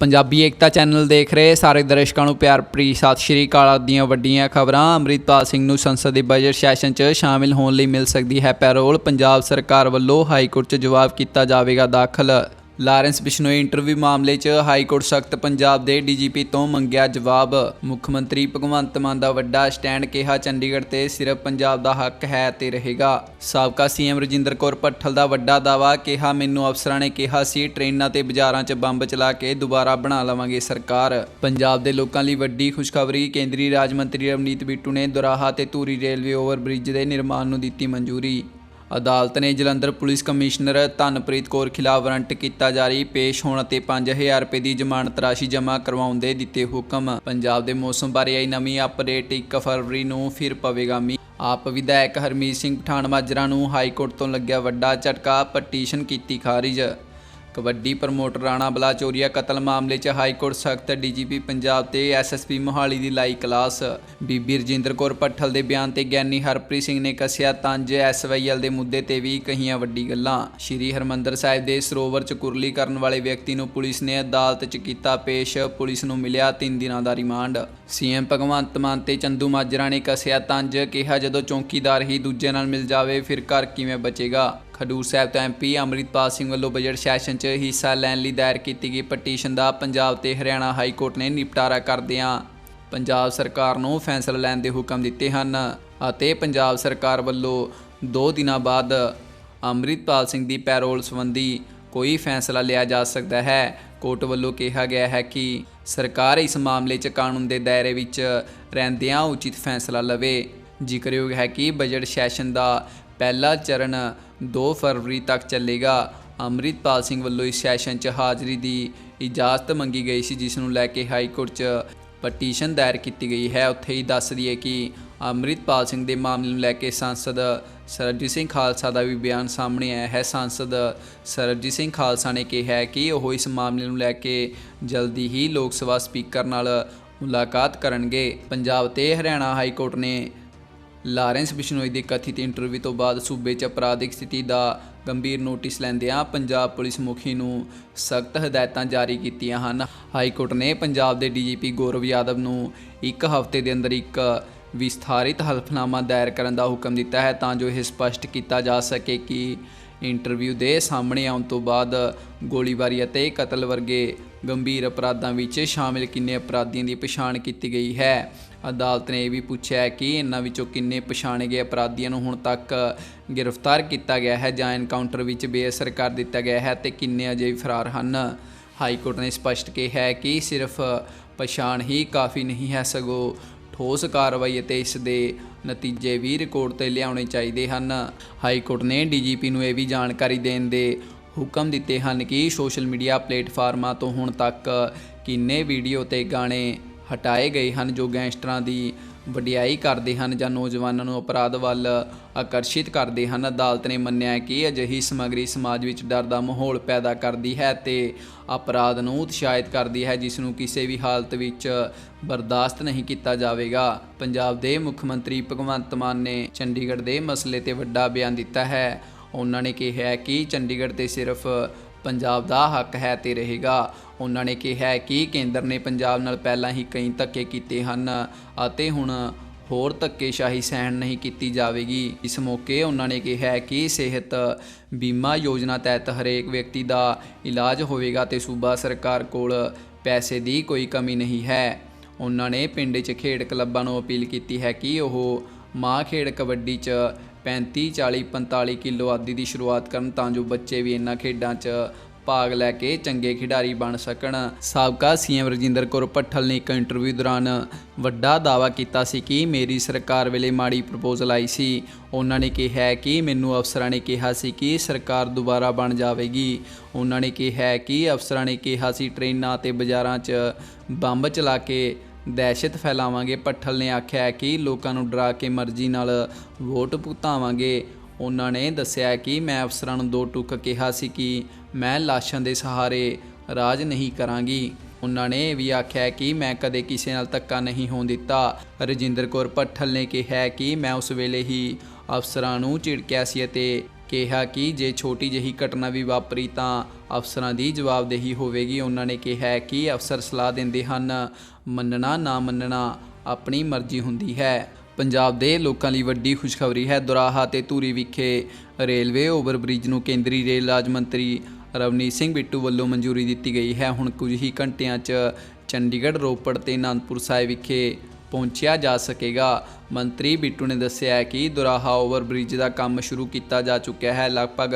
ਪੰਜਾਬੀ ਏਕਤਾ channel ਦੇਖ ਰਹੇ ਸਾਰੇ ਦਰਸ਼ਕਾਂ ਨੂੰ ਪਿਆਰ ਭਰੀ ਸਤਿ ਸ਼੍ਰੀ ਅਕਾਲ ਦੀਆਂ ਵੱਡੀਆਂ ਖਬਰਾਂ। ਅੰਮ੍ਰਿਤਪਾਲ ਸਿੰਘ ਨੂੰ ਸੰਸਦ ਦੇ ਬਜਟ ਸੈਸ਼ਨ 'ਚ ਸ਼ਾਮਿਲ ਹੋਣ ਲਈ ਮਿਲ ਸਕਦੀ ਹੈ ਪੈਰੋਲ ਪੰਜਾਬ ਸਰਕਾਰ ਵੱਲੋਂ ਹਾਈ ਕੋਰਟ 'ਚ ਜਵਾਬ ਕੀਤਾ ਜਾਵੇਗਾ ਦਾਖਲ। ਲਾਰੈਂਸ ਬਿਸ਼ਨੋਈ ਇੰਟਰਵਿਊ ਮਾਮਲੇ 'ਚ ਹਾਈ ਕੋਰਟ ਸਖਤ ਪੰਜਾਬ ਦੇ ਡੀਜੀਪੀ ਤੋਂ ਮੰਗਿਆ ਜਵਾਬ। ਮੁੱਖ ਮੰਤਰੀ ਭਗਵੰਤ ਮਾਨ ਦਾ ਵੱਡਾ ਸਟੈਂਡ ਕਿਹਾ, ਚੰਡੀਗੜ੍ਹ ਤੇ ਸਿਰਫ ਪੰਜਾਬ ਦਾ ਹੱਕ ਹੈ ਤੇ ਰਹੇਗਾ। ਸਾਬਕਾ ਸੀਐਮ ਰਜਿੰਦਰ ਕੌਰ ਭੱਠਲ ਦਾ ਵੱਡਾ ਦਾਵਾ ਕਿਹਾ, ਮੈਨੂੰ ਅਫਸਰਾਂ ਨੇ ਕਿਹਾ ਸੀ, ਟ੍ਰੇਨਾਂ ਤੇ ਬਾਜ਼ਾਰਾਂ 'ਚ ਬੰਬ ਚਲਾ ਕੇ ਦੁਬਾਰਾ ਬਣਾ ਲਵਾਂਗੇ ਸਰਕਾਰ। ਪੰਜਾਬ ਦੇ ਲੋਕਾਂ ਲਈ ਵੱਡੀ ਖੁਸ਼ਖਬਰੀ, ਕੇਂਦਰੀ ਰਾਜ ਮੰਤਰੀ ਰਵਨੀਤ ਬਿੱਟੂ ਨੇ ਦੁਰਾਹਾ ਤੇ ਧੂਰੀ ਰੇਲਵੇ ਓਵਰਬ੍ਰਿਜ ਦੇ ਨਿਰਮਾਣ ਨੂੰ ਦਿੱਤੀ ਮਨਜ਼ੂਰੀ। ਅਦਾਲਤ ਨੇ ਜਲੰਧਰ ਪੁਲਿਸ ਕਮਿਸ਼ਨਰ ਧਨਪ੍ਰੀਤ ਕੌਰ ਖਿਲਾਫ ਵਾਰੰਟ ਕੀਤਾ ਜਾਰੀ, ਪੇਸ਼ ਹੋਣ ਅਤੇ 5000 ਰੁਪਏ ਦੀ ਜ਼ਮਾਨਤ ਰਾਸ਼ੀ ਜਮ੍ਹਾਂ ਕਰਵਾਉਣ ਦੇ ਦਿੱਤੇ ਹੁਕਮ। ਪੰਜਾਬ ਦੇ ਮੌਸਮ ਬਾਰੇ ਆਈ ਨਵੀਂ ਅਪਡੇਟ 1 ਫਰਵਰੀ ਨੂੰ ਫਿਰ ਪਵੇਗਾ ਮੀਂਹ। ਆਪ ਵਿਧਾਇਕ ਹਰਮੀਤ ਸਿੰਘ ਪਠਾਨ ਮਾਜਰਾ ਨੂੰ ਹਾਈ ਕੋਰਟ ਤੋਂ ਲੱਗਿਆ ਵੱਡਾ ਝਟਕਾ, ਪਟੀਸ਼ਨ ਕੀਤੀ ਖਾਰਿਜ। ਕਬੱਡੀ ਪ੍ਰਮੋਟਰ ਰਾਣਾ ਬਲਾਚੋਰੀਆ ਕਤਲ ਮਾਮਲੇ 'ਚ ਹਾਈ ਕੋਰਟ ਸਖਤ ਡੀਜੀਪੀ ਪੰਜਾਬ ਤੇ ਐਸਐਸਪੀ ਮੋਹਾਲੀ ਦੀ ਲਾਈ ਕਲਾਸ। ਬੀਬੀ ਰਜਿੰਦਰ ਕੌਰ ਪੱਠਲ ਦੇ ਬਿਆਨ ਤੇ ਗਿਆਨੀ ਹਰਪ੍ਰੀਤ ਸਿੰਘ ਨੇ ਕੱਸਿਆ, ਤੰਜ ਐਸਵਾਈਐਲ ਦੇ ਮੁੱਦੇ ਤੇ ਵੀ ਕਹੀਆਂ ਵੱਡੀ ਗੱਲਾਂ। ਸ਼੍ਰੀ ਹਰਮੰਦਰ ਸਾਹਿਬ ਦੇ ਸਰੋਵਰ 'ਚ ਕੁਰਲੀ ਕਰਨ ਵਾਲੇ ਵਿਅਕਤੀ ਨੂੰ ਪੁਲਿਸ ਨੇ ਅਦਾਲਤ 'ਚ ਕੀਤਾ ਪੇਸ਼। ਪੁਲਿਸ ਨੂੰ ਮਿਲਿਆ 3 ਦਿਨਾਂ ਦਾ ਰਿਮਾਂਡ। ਸੀਐਮ ਭਗਵੰਤ ਮਾਨ ਤੇ ਚੰਦੂ ਮਾਜਰਾ ਨੇ ਕੱਸਿਆ ਤੰਜ, ਕਿਹਾ ਜਦੋਂ ਚੌਕੀਦਾਰ ਹੀ ਦੂਜੇ ਨਾਲ ਮਿਲ ਜਾਵੇ, ਫਿਰ ਘਰ ਕਿਵੇਂ ਬਚੇਗਾ? ਖਡੂਰ ਸਾਹਿਬ ਤੋਂ ਐਮਪੀ ਅੰਮ੍ਰਿਤਪਾਲ ਸਿੰਘ ਵੱਲੋਂ ਬਜਟ ਸੈਸ਼ਨ 'ਚ ਹਿੱਸਾ ਲੈਣ ਲਈ ਦਾਇਰ ਕੀਤੀ ਗਈ ਪਟੀਸ਼ਨ ਦਾ ਪੰਜਾਬ ਤੇ ਹਰਿਆਣਾ ਹਾਈ ਕੋਰਟ ਨੇ ਨਿਪਟਾਰਾ ਕਰਦਿਆਂ ਪੰਜਾਬ ਸਰਕਾਰ ਨੂੰ ਫੈਸਲਾ ਲੈਣ ਦੇ ਹੁਕਮ ਦਿੱਤੇ ਹਨ ਅਤੇ ਪੰਜਾਬ ਸਰਕਾਰ ਵੱਲੋਂ 2 ਦਿਨਾਂ ਬਾਅਦ ਅੰਮ੍ਰਿਤਪਾਲ ਸਿੰਘ ਦੀ ਪੈਰੋਲ ਸੰਬੰਧੀ ਕੋਈ ਫੈਸਲਾ ਲਿਆ ਜਾ ਸਕਦਾ ਹੈ। ਕੋਰਟ ਵੱਲੋਂ ਕਿਹਾ ਗਿਆ ਹੈ ਕਿ ਸਰਕਾਰ ਇਸ ਮਾਮਲੇ 'ਚ ਕਾਨੂੰਨ ਦੇ ਦਾਇਰੇ ਵਿੱਚ ਰਹਿੰਦਿਆਂ ਉਚਿਤ ਫੈਸਲਾ ਲਵੇ। ਜ਼ਿਕਰਯੋਗ ਹੈ ਕਿ ਬਜਟ ਸੈਸ਼ਨ ਦਾ ਪਹਿਲਾ ਚਰਨ 2 ਫਰਵਰੀ ਤੱਕ ਚੱਲੇਗਾ। ਅੰਮ੍ਰਿਤਪਾਲ ਸਿੰਘ ਵੱਲੋਂ ਇਸ ਸੈਸ਼ਨ 'ਚ ਹਾਜ਼ਰੀ ਦੀ ਇਜਾਜ਼ਤ ਮੰਗੀ ਗਈ ਸੀ, ਜਿਸ ਨੂੰ ਲੈ ਕੇ ਹਾਈ ਕੋਰਟ 'ਚ ਪਟੀਸ਼ਨ ਦਾਇਰ ਕੀਤੀ ਗਈ ਹੈ। ਉੱਥੇ ਹੀ ਦੱਸ ਦਈਏ ਕਿ ਅੰਮ੍ਰਿਤਪਾਲ ਸਿੰਘ ਦੇ ਮਾਮਲੇ ਨੂੰ ਲੈ ਕੇ ਸੰਸਦ ਸਰਬਜੀਤ ਸਿੰਘ ਖਾਲਸਾ ਦਾ ਵੀ ਬਿਆਨ ਸਾਹਮਣੇ ਆਇਆ ਹੈ। ਸੰਸਦ ਸਰਬਜੀਤ ਸਿੰਘ ਖਾਲਸਾ ਨੇ ਕਿਹਾ ਹੈ ਕਿ ਉਹ ਇਸ ਮਾਮਲੇ ਨੂੰ ਲੈ ਕੇ ਜਲਦੀ ਹੀ ਲੋਕ ਸਭਾ ਸਪੀਕਰ ਨਾਲ ਮੁਲਾਕਾਤ ਕਰਨਗੇ। ਪੰਜਾਬ ਤੇ ਹਰਿਆਣਾ ਹਾਈ ਕੋਰਟ ਨੇ ਲਾਰੈਂਸ ਬਿਸ਼ਨੋਈ ਦੇ ਕਥਿਤ ਇੰਟਰਵਿਊ ਤੋਂ ਬਾਅਦ ਸੂਬੇ 'ਚ ਅਪਰਾਧਿਕ ਸਥਿਤੀ ਦਾ ਗੰਭੀਰ ਨੋਟਿਸ ਲੈਂਦਿਆਂ ਪੰਜਾਬ ਪੁਲਿਸ ਮੁਖੀ ਨੂੰ ਸਖਤ ਹਦਾਇਤਾਂ ਜਾਰੀ ਕੀਤੀਆਂ ਹਨ। ਹਾਈ ਕੋਰਟ ਨੇ ਪੰਜਾਬ ਦੇ ਡੀਜੀਪੀ ਗੌਰਵ ਯਾਦਵ ਨੂੰ ਇੱਕ ਹਫ਼ਤੇ ਦੇ ਅੰਦਰ ਇੱਕ ਵਿਸਥਾਰਿਤ ਹਲਫਨਾਮਾ ਦਾਇਰ ਕਰਨ ਦਾ ਹੁਕਮ ਦਿੱਤਾ ਹੈ ਤਾਂ ਜੋ ਇਹ ਸਪਸ਼ਟ ਕੀਤਾ ਜਾ ਸਕੇ ਕਿ ਇੰਟਰਵਿਊ ਦੇ ਸਾਹਮਣੇ ਆਉਣ ਤੋਂ ਬਾਅਦ ਗੋਲੀਬਾਰੀ ਅਤੇ ਕਤਲ ਵਰਗੇ ਗੰਭੀਰ ਅਪਰਾਧਾਂ ਵਿੱਚ ਸ਼ਾਮਿਲ ਕਿੰਨੇ ਅਪਰਾਧੀਆਂ ਦੀ ਪਛਾਣ ਕੀਤੀ ਗਈ ਹੈ? ਅਦਾਲਤ ਨੇ ਇਹ ਵੀ ਪੁੱਛਿਆ ਕਿ ਇਹਨਾਂ ਵਿੱਚੋਂ ਕਿੰਨੇ ਪਛਾਣੇ ਗਏ ਅਪਰਾਧੀਆਂ ਨੂੰ ਹੁਣ ਤੱਕ ਗ੍ਰਿਫਤਾਰ ਕੀਤਾ ਗਿਆ ਹੈ ਜਾਂ ਐਨਕਾਊਂਟਰ ਵਿੱਚ ਬੇਅਸਰ ਕਰ ਦਿੱਤਾ ਗਿਆ ਹੈ ਤੇ ਕਿੰਨੇ ਅਜੇ ਫਰਾਰ ਹਨ? ਹਾਈ ਕੋਰਟ ਨੇ ਸਪਸ਼ਟ ਕਿਹਾ ਹੈ ਕਿ ਸਿਰਫ ਪਛਾਣ ਹੀ ਕਾਫੀ ਨਹੀਂ ਹੈ, ਸਗੋਂ ਠੋਸ ਕਾਰਵਾਈ ਅਤੇ ਇਸ ਦੇ ਨਤੀਜੇ ਵੀ ਰਿਕਾਰਡ ਤੇ ਲਿਆਉਣੇ ਚਾਹੀਦੇ ਹਨ। ਹਾਈ ਕੋਰਟ ਨੇ ਡੀਜੀਪੀ ਨੂੰ ਇਹ ਵੀ ਜਾਣਕਾਰੀ ਦੇਣ ਦੇ ਹੁਕਮ ਦਿੱਤੇ ਹਨ ਕਿ ਸੋਸ਼ਲ ਮੀਡੀਆ ਪਲੇਟਫਾਰਮਾਂ ਤੋਂ ਹੁਣ ਤੱਕ ਕਿੰਨੇ ਵੀਡੀਓ ਤੇ ਗਾਣੇ ਹਟਾਏ ਗਏ ਹਨ ਜੋ ਗੈਂਗਸਟਰਾਂ ਦੀ ਵਡਿਆਈ ਕਰਦੇ ਹਨ ਜਾਂ ਨੌਜਵਾਨਾਂ ਨੂੰ ਅਪਰਾਧ ਵੱਲ ਆਕਰਸ਼ਿਤ ਕਰਦੇ ਹਨ, ਅਦਾਲਤ ਨੇ ਮੰਨਿਆ ਕਿ ਅਜਿਹੀ ਸਮੱਗਰੀ ਸਮਾਜ ਵਿੱਚ ਡਰ ਦਾ ਮਾਹੌਲ ਪੈਦਾ ਕਰਦੀ ਹੈ ਤੇ ਅਪਰਾਧ ਨੂੰ ਉਤਸ਼ਾਹਿਤ ਕਰਦੀ ਹੈ, ਜਿਸ ਨੂੰ ਕਿਸੇ ਵੀ ਹਾਲਤ ਵਿੱਚ ਬਰਦਾਸ਼ਤ ਨਹੀਂ ਕੀਤਾ ਜਾਵੇਗਾ। ਪੰਜਾਬ ਦੇ ਮੁੱਖ ਮੰਤਰੀ ਭਗਵੰਤ ਮਾਨ ਨੇ ਚੰਡੀਗੜ੍ਹ ਦੇ ਮਸਲੇ ਤੇ ਵੱਡਾ ਬਿਆਨ ਦਿੱਤਾ ਹੈ। ਉਹਨਾਂ ਨੇ ਕਿਹਾ ਕਿ ਚੰਡੀਗੜ੍ਹ ਤੇ ਸਿਰਫ ਪੰਜਾਬ ਦਾ ਹੱਕ ਹੈ ਤੇ ਰਹੇਗਾ। ਉਹਨਾਂ ਨੇ ਕਿਹਾ ਕਿ ਕੇਂਦਰ ਨੇ ਪੰਜਾਬ ਨਾਲ ਪਹਿਲਾਂ ਹੀ ਕਈ ਧੱਕੇ ਕੀਤੇ ਹਨ ਅਤੇ ਹੁਣ ਹੋਰ ਧੱਕੇਸ਼ਾਹੀ ਸਹਿਣ ਨਹੀਂ ਕੀਤੀ ਜਾਵੇਗੀ। ਇਸ ਮੌਕੇ ਉਹਨਾਂ ਨੇ ਕਿਹਾ ਕਿ ਸਿਹਤ ਬੀਮਾ ਯੋਜਨਾ ਤਹਿਤ ਹਰੇਕ ਵਿਅਕਤੀ ਦਾ ਇਲਾਜ ਹੋਵੇਗਾ ਤੇ ਸੂਬਾ ਸਰਕਾਰ ਕੋਲ ਪੈਸੇ ਦੀ ਕੋਈ ਕਮੀ ਨਹੀਂ ਹੈ। ਉਹਨਾਂ ਨੇ ਪਿੰਡ 'ਚ ਖੇਡ ਕਲੱਬਾਂ ਨੂੰ ਅਪੀਲ ਕੀਤੀ ਹੈ ਕਿ ਉਹ ਮਾਂ ਖੇਡ ਕਬੱਡੀ 'ਚ 35 40 45 ਕਿਲੋ ਆਦਿ ਦੀ ਸ਼ੁਰੂਆਤ ਕਰਨ ਤਾਂ ਜੋ ਬੱਚੇ ਵੀ ਇਹਨਾਂ ਖੇਡਾਂ 'ਚ ਭਾਗ ਲੈ ਕੇ ਚੰਗੇ ਖਿਡਾਰੀ ਬਣ ਸਕਣ। ਸਾਬਕਾ ਸੀਐਮ ਰਜਿੰਦਰ ਕੌਰ ਭੱਠਲ ਨੇ ਇੱਕ ਇੰਟਰਵਿਊ ਦੌਰਾਨ ਵੱਡਾ ਦਾਅਵਾ ਕੀਤਾ ਸੀ ਕਿ ਮੇਰੀ ਸਰਕਾਰ ਵੇਲੇ ਮਾੜੀ ਪ੍ਰਪੋਜ਼ਲ ਆਈ ਸੀ। ਉਹਨਾਂ ਨੇ ਕਿਹਾ ਕਿ ਮੈਨੂੰ ਅਫਸਰਾਂ ਨੇ ਕਿਹਾ ਸੀ ਕਿ ਸਰਕਾਰ ਦੁਬਾਰਾ ਬਣ ਜਾਵੇਗੀ। ਉਹਨਾਂ ਨੇ ਕਿਹਾ ਕਿ ਅਫਸਰਾਂ ਨੇ ਕਿਹਾ ਸੀ, ਟ੍ਰੇਨਾਂ ਤੇ ਬਾਜ਼ਾਰਾਂ 'ਚ ਬੰਬ ਚਲਾ ਕੇ ਦਹਿਸ਼ਤ ਫੈਲਾਵਾਂਗੇ। ਪੱਠਲ ਨੇ ਆਖਿਆ ਕਿ ਲੋਕਾਂ ਨੂੰ ਡਰਾ ਕੇ ਮਰਜ਼ੀ ਨਾਲ ਵੋਟ ਭੁਗਤਾਵਾਂਗੇ। ਉਹਨਾਂ ਨੇ ਦੱਸਿਆ ਕਿ ਮੈਂ ਅਫਸਰਾਂ ਨੂੰ ਦੋ ਟੁਕ ਕਿਹਾ ਸੀ ਕਿ ਮੈਂ ਲਾਸ਼ਾਂ ਦੇ ਸਹਾਰੇ ਰਾਜ ਨਹੀਂ ਕਰਾਂਗੀ। ਉਹਨਾਂ ਨੇ ਇਹ ਵੀ ਆਖਿਆ ਕਿ ਮੈਂ ਕਦੇ ਕਿਸੇ ਨਾਲ ਧੱਕਾ ਨਹੀਂ ਹੋਣ ਦਿੱਤਾ। ਰਜਿੰਦਰ ਕੌਰ ਪੱਠਲ ਨੇ ਕਿਹਾ ਕਿ ਮੈਂ ਉਸ ਵੇਲੇ ਹੀ ਅਫਸਰਾਂ ਨੂੰ ਝਿੜਕਿਆ ਸੀ ਅਤੇ ਕਿਹਾ ਕਿ ਜੇ ਛੋਟੀ ਜਿਹੀ ਘਟਨਾ ਵੀ ਵਾਪਰੀ ਤਾਂ ਅਫਸਰਾਂ ਦੀ ਜਵਾਬਦੇਹੀ ਹੋਵੇਗੀ। ਉਹਨਾਂ ਨੇ ਕਿਹਾ ਕਿ ਅਫਸਰ ਸਲਾਹ ਦਿੰਦੇ ਹਨ, ਮੰਨਣਾ ਨਾ ਮੰਨਣਾ ਆਪਣੀ ਮਰਜ਼ੀ ਹੁੰਦੀ ਹੈ। ਪੰਜਾਬ ਦੇ ਲੋਕਾਂ ਲਈ ਵੱਡੀ ਖੁਸ਼ਖਬਰੀ ਹੈ। ਦੁਰਾਹਾ ਤੇ ਧੂਰੀ ਵਿਖੇ ਰੇਲਵੇ ਓਵਰਬ੍ਰਿਜ ਨੂੰ ਕੇਂਦਰੀ ਰੇਲ ਰਾਜ ਮੰਤਰੀ ਰਵਨੀਤ ਸਿੰਘ ਬਿੱਟੂ ਵੱਲੋਂ ਮਨਜ਼ੂਰੀ ਦਿੱਤੀ ਗਈ ਹੈ। ਹੁਣ ਕੁਝ ਹੀ ਘੰਟਿਆਂ 'ਚ ਚੰਡੀਗੜ੍ਹ, ਰੋਪੜ ਤੇ ਅਨੰਦਪੁਰ ਸਾਹਿਬ ਵਿਖੇ ਪਹੁੰਚਿਆ ਜਾ ਸਕੇਗਾ। ਮੰਤਰੀ ਬਿੱਟੂ ਨੇ ਦੱਸਿਆ ਹੈ ਕਿ ਦੁਰਾਹਾ ਓਵਰਬ੍ਰਿਜ ਦਾ ਕੰਮ ਸ਼ੁਰੂ ਕੀਤਾ ਜਾ ਚੁੱਕਿਆ ਹੈ। ਲਗਭਗ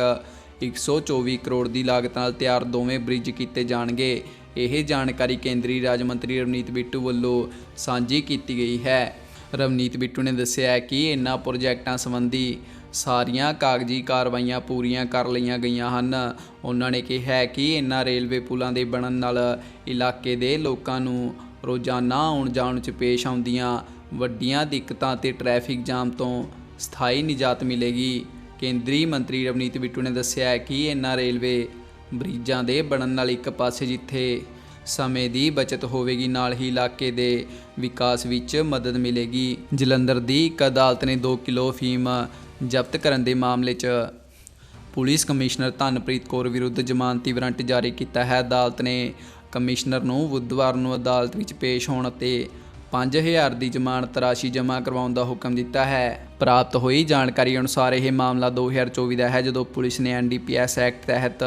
124 ਕਰੋੜ ਦੀ ਲਾਗਤ ਨਾਲ ਤਿਆਰ ਦੋਵੇਂ ਬ੍ਰਿਜ ਕੀਤੇ ਜਾਣਗੇ। ਇਹ ਜਾਣਕਾਰੀ ਕੇਂਦਰੀ ਰਾਜ ਮੰਤਰੀ ਰਵਨੀਤ ਬਿੱਟੂ ਵੱਲੋਂ ਸਾਂਝੀ ਕੀਤੀ ਗਈ ਹੈ। ਰਵਨੀਤ ਬਿੱਟੂ ਨੇ ਦੱਸਿਆ ਹੈ ਕਿ ਇਨ੍ਹਾਂ ਪ੍ਰੋਜੈਕਟਾਂ ਸੰਬੰਧੀ ਸਾਰੀਆਂ ਕਾਗਜ਼ੀ ਕਾਰਵਾਈਆਂ ਪੂਰੀਆਂ ਕਰ ਲਈਆਂ ਗਈਆਂ ਹਨ। ਉਹਨਾਂ ਨੇ ਕਿਹਾ ਕਿ ਇਨ੍ਹਾਂ ਰੇਲਵੇ ਪੁਲਾਂ ਦੇ ਬਣਨ ਨਾਲ ਇਲਾਕੇ ਦੇ ਲੋਕਾਂ ਨੂੰ ਰੋਜ਼ਾਨਾ ਆਉਣ ਜਾਣ 'ਚ ਪੇਸ਼ ਆਉਂਦੀਆਂ ਵੱਡੀਆਂ ਦਿੱਕਤਾਂ ਤੇ ਟ੍ਰੈਫਿਕ ਜਾਮ ਤੋਂ ਸਥਾਈ ਨਿਜਾਤ ਮਿਲੇਗੀ। ਕੇਂਦਰੀ ਮੰਤਰੀ ਰਵਨੀਤ ਬਿੱਟੂ ਨੇ ਦੱਸਿਆ ਹੈ ਕਿ ਇਹਨਾਂ ਰੇਲਵੇ ਬ੍ਰਿਜਾਂ ਦੇ ਬਣਨ ਨਾਲ ਇੱਕ ਪਾਸੇ ਜਿੱਥੇ ਸਮੇਂ ਦੀ ਬਚਤ ਹੋਵੇਗੀ, ਨਾਲ ਹੀ ਇਲਾਕੇ ਦੇ ਵਿਕਾਸ ਵਿੱਚ ਮਦਦ ਮਿਲੇਗੀ। ਜਲੰਧਰ ਦੀ ਇੱਕ ਅਦਾਲਤ ਨੇ 2 ਕਿਲੋ ਫੀਮ ਜ਼ਬਤ ਕਰਨ ਦੇ ਮਾਮਲੇ 'ਚ ਪੁਲਿਸ ਕਮਿਸ਼ਨਰ ਧਨਪ੍ਰੀਤ ਕੌਰ ਵਿਰੁੱਧ ਜ਼ਮਾਨਤੀ ਵਾਰੰਟ ਜਾਰੀ ਕੀਤਾ ਹੈ। ਅਦਾਲਤ ਨੇ ਕਮਿਸ਼ਨਰ ਨੂੰ ਬੁੱਧਵਾਰ ਨੂੰ ਅਦਾਲਤ ਵਿੱਚ ਪੇਸ਼ ਹੋਣ ਅਤੇ 5000 ਦੀ ਜ਼ਮਾਨਤ ਰਾਸ਼ੀ ਜਮ੍ਹਾਂ ਕਰਵਾਉਣ ਦਾ ਹੁਕਮ ਦਿੱਤਾ ਹੈ। ਪ੍ਰਾਪਤ ਹੋਈ ਜਾਣਕਾਰੀ ਅਨੁਸਾਰ ਇਹ ਮਾਮਲਾ 2024 ਦਾ ਹੈ, ਜਦੋਂ ਪੁਲਿਸ ਨੇ ਐਨਡੀਪੀਐਸ ਐਕਟ ਤਹਿਤ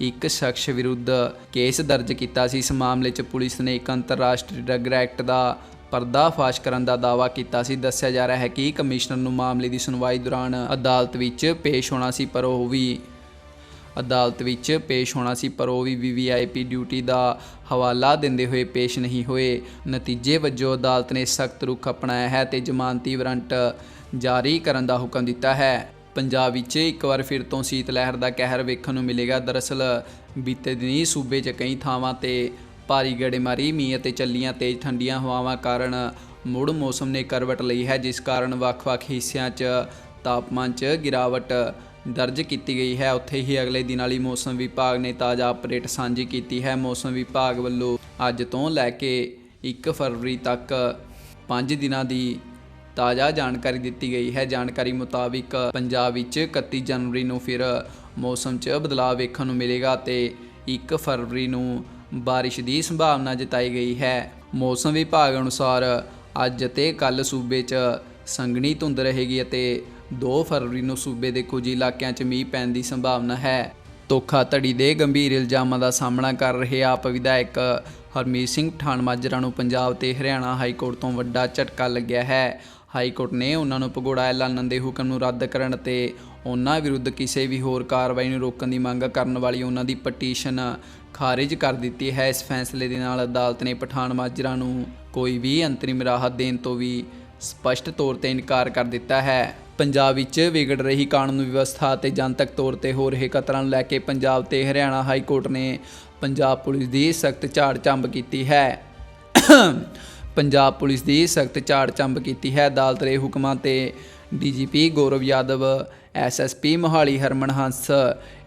ਇੱਕ ਸ਼ਖਸ ਵਿਰੁੱਧ ਕੇਸ ਦਰਜ ਕੀਤਾ ਸੀ। ਇਸ ਮਾਮਲੇ 'ਚ ਪੁਲਿਸ ਨੇ ਇੱਕ ਅੰਤਰਰਾਸ਼ਟਰੀ ਡਰੱਗ ਐਕਟ ਦਾ ਪਰਦਾਫਾਸ਼ ਕਰਨ ਦਾ ਦਾਅਵਾ ਕੀਤਾ ਸੀ। ਦੱਸਿਆ ਜਾ ਰਿਹਾ ਹੈ ਕਿ ਕਮਿਸ਼ਨਰ ਨੂੰ ਮਾਮਲੇ ਦੀ ਸੁਣਵਾਈ ਦੌਰਾਨ ਅਦਾਲਤ ਵਿੱਚ ਪੇਸ਼ ਹੋਣਾ ਸੀ, ਪਰ ਉਹ ਵੀ ਅਦਾਲਤ ਵਿੱਚ ਪੇਸ਼ ਹੋਣਾ ਸੀ, ਪਰ ਉਹ ਵੀ ਵੀਵੀਆਈਪੀ ਡਿਊਟੀ ਦਾ ਹਵਾਲਾ ਦਿੰਦੇ ਹੋਏ ਪੇਸ਼ ਨਹੀਂ ਹੋਏ। ਨਤੀਜੇ ਵਜੋਂ ਅਦਾਲਤ ਨੇ ਸਖਤ ਰੁਖ ਅਪਣਾਇਆ ਹੈ ਤੇ ਜ਼ਮਾਨਤੀ ਵਾਰੰਟ ਜਾਰੀ ਕਰਨ ਦਾ ਹੁਕਮ ਦਿੱਤਾ ਹੈ। ਪੰਜਾਬ ਵਿੱਚ ਇੱਕ ਵਾਰ ਫਿਰ ਤੋਂ ਸੀਤ ਲਹਿਰ ਦਾ ਕਹਿਰ ਵੇਖਣ ਨੂੰ ਮਿਲੇਗਾ। ਦਰਅਸਲ, ਬੀਤੇ ਦਿਨੀ ਸੂਬੇ 'ਚ ਕਈ ਥਾਵਾਂ ਤੇ ਭਾਰੀ ਗੜੇਮਾਰੀ, ਮੀਂਹ ਅਤੇ ਚੱਲੀਆਂ ਤੇਜ਼ ਠੰਡੀਆਂ ਹਵਾਵਾਂ ਕਾਰਨ ਮੁੜ ਮੌਸਮ ਨੇ ਕਰਵਟ ਲਈ ਹੈ, ਜਿਸ ਕਾਰਨ ਵੱਖ-ਵੱਖ ਹਿੱਸਿਆਂ 'ਚ ਤਾਪਮਾਨ 'ਚ ਗਿਰਾਵਟ ਦਰਜ ਕੀਤੀ ਗਈ ਹੈ। ਉੱਥੇ ਹੀ ਅਗਲੇ ਦਿਨ ਵਾਲੀ ਮੌਸਮ ਵਿਭਾਗ ਨੇ ਤਾਜ਼ਾ ਅਪਡੇਟ ਸਾਂਝੀ ਕੀਤੀ ਹੈ। ਮੌਸਮ ਵਿਭਾਗ ਵੱਲੋਂ ਅੱਜ ਤੋਂ ਲੈ ਕੇ 1 ਫਰਵਰੀ ਤੱਕ 5 ਦਿਨਾਂ ਦੀ ਤਾਜ਼ਾ ਜਾਣਕਾਰੀ ਦਿੱਤੀ ਗਈ ਹੈ। ਜਾਣਕਾਰੀ ਮੁਤਾਬਿਕ ਪੰਜਾਬ ਵਿੱਚ 31 ਜਨਵਰੀ ਨੂੰ ਫਿਰ ਮੌਸਮ 'ਚ ਬਦਲਾਅ ਵੇਖਣ ਨੂੰ ਮਿਲੇਗਾ ਤੇ 1 ਫਰਵਰੀ ਨੂੰ ਬਾਰਿਸ਼ ਦੀ ਸੰਭਾਵਨਾ ਜਤਾਈ ਗਈ ਹੈ। ਮੌਸਮ ਵਿਭਾਗ ਅਨੁਸਾਰ ਅੱਜ ਅਤੇ ਕੱਲ ਸੂਬੇ 'ਚ ਸੰਘਣੀ ਧੁੰਦ ਰਹੇਗੀ ਅਤੇ 2 ਫਰਵਰੀ ਨੂੰ ਸੂਬੇ ਦੇ ਕੁਝ ਇਲਾਕਿਆਂ 'ਚ ਮੀਂਹ ਪੈਣ ਦੀ ਸੰਭਾਵਨਾ ਹੈ। ਧੋਖਾਧੜੀ ਦੇ ਗੰਭੀਰ ਇਲਜ਼ਾਮਾਂ ਦਾ ਸਾਹਮਣਾ ਕਰ ਰਹੇ ਆਪ ਵਿਧਾਇਕ ਹਰਮੀਤ ਸਿੰਘ ਪਠਾਨ ਮਾਜਰਾ ਨੂੰ ਪੰਜਾਬ ਤੇ ਹਰਿਆਣਾ ਹਾਈ ਕੋਰਟ ਤੋਂ ਵੱਡਾ ਝਟਕਾ ਲੱਗਿਆ ਹੈ। ਹਾਈ ਕੋਰਟ ਨੇ ਉਹਨਾਂ ਨੂੰ ਭਗੌੜਾ ਐਲਾਨਣ ਦੇ ਹੁਕਮ ਨੂੰ ਰੱਦ ਕਰਨ ਅਤੇ ਉਹਨਾਂ ਵਿਰੁੱਧ ਕਿਸੇ ਵੀ ਹੋਰ ਕਾਰਵਾਈ ਨੂੰ ਰੋਕਣ ਦੀ ਮੰਗ ਕਰਨ ਵਾਲੀ ਉਹਨਾਂ ਦੀ ਪਟੀਸ਼ਨ ਖਾਰਿਜ ਕਰ ਦਿੱਤੀ ਹੈ। ਇਸ ਫੈਸਲੇ ਦੇ ਨਾਲ ਅਦਾਲਤ ਨੇ ਪਠਾਨ ਮਾਜਰਾ ਨੂੰ ਕੋਈ ਵੀ ਅੰਤਰਿਮ ਰਾਹਤ ਦੇਣ ਤੋਂ ਵੀ ਸਪਸ਼ਟ ਤੌਰ ਤੇ ਇਨਕਾਰ ਕਰ ਦਿੱਤਾ ਹੈ। ਪੰਜਾਬ ਵਿੱਚ ਵਿਗੜ ਰਹੀ ਕਾਨੂੰਨ ਵਿਵਸਥਾ ਅਤੇ ਜਨਤਕ ਤੌਰ ਤੇ ਹੋ ਰਹੇ ਖਤਰਾਂ ਨੂੰ ਲੈ ਕੇ ਪੰਜਾਬ ਤੇ ਹਰਿਆਣਾ ਹਾਈ ਕੋਰਟ ਨੇ ਪੰਜਾਬ ਪੁਲਿਸ ਦੀ ਸਖਤ ਝਾੜ ਚੰਬ ਕੀਤੀ ਹੈ। ਪੰਜਾਬ ਪੁਲਿਸ ਦੀ ਸਖਤ ਝਾੜ ਚੰਬ ਕੀਤੀ ਹੈ। ਅਦਾਲਤ ਦੇ ਹੁਕਮਾਂ ਤੇ DGP Gaurav Yadav SSP Mohali Harman Hans